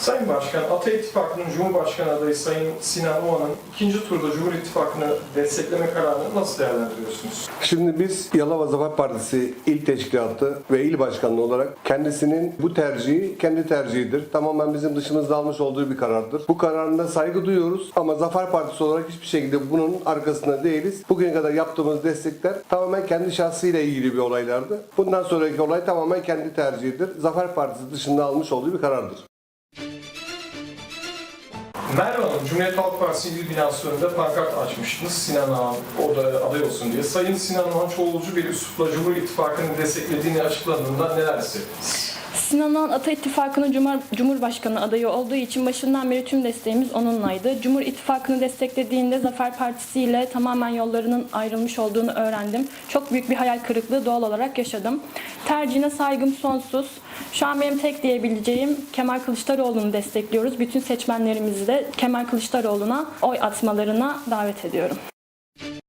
Sayın Başkan, Ata İttifakı'nın Cumhurbaşkanı adayı Sayın Sinan Oğan'ın ikinci turda Cumhur İttifakı'nı destekleme kararını nasıl değerlendiriyorsunuz? Şimdi biz Yalova Zafer Partisi il teşkilatı ve il başkanlığı olarak kendisinin bu tercihi kendi tercihidir. Tamamen bizim dışımızda almış olduğu bir karardır. Bu kararına saygı duyuyoruz ama Zafer Partisi olarak hiçbir şekilde bunun arkasında değiliz. Bugüne kadar yaptığımız destekler tamamen kendi şahsıyla ilgili bir olaylardı. Bundan sonraki olay tamamen kendi tercihidir. Zafer Partisi dışında almış olduğu bir karardır. Merve Hanım, Cumhuriyet Halk Partisi İl binası önünde pankart açmıştınız Sinan Ağam orada aday olsun diye. Sayın Sinan Ağam çoğulcu bir üslupla Cumhur İttifakı'nı desteklediğini açıkladığında neler hissettiniz? Sinan Oğan Ata İttifakı'nın Cumhur- Cumhurbaşkanı adayı olduğu için başından beri tüm desteğimiz onunlaydı. Cumhur İttifakı'nı desteklediğinde Zafer Partisi ile tamamen yollarının ayrılmış olduğunu öğrendim. Çok büyük bir hayal kırıklığı doğal olarak yaşadım. Tercihine saygım sonsuz. Şu an benim tek diyebileceğim Kemal Kılıçdaroğlu'nu destekliyoruz. Bütün seçmenlerimizi de Kemal Kılıçdaroğlu'na oy atmalarına davet ediyorum.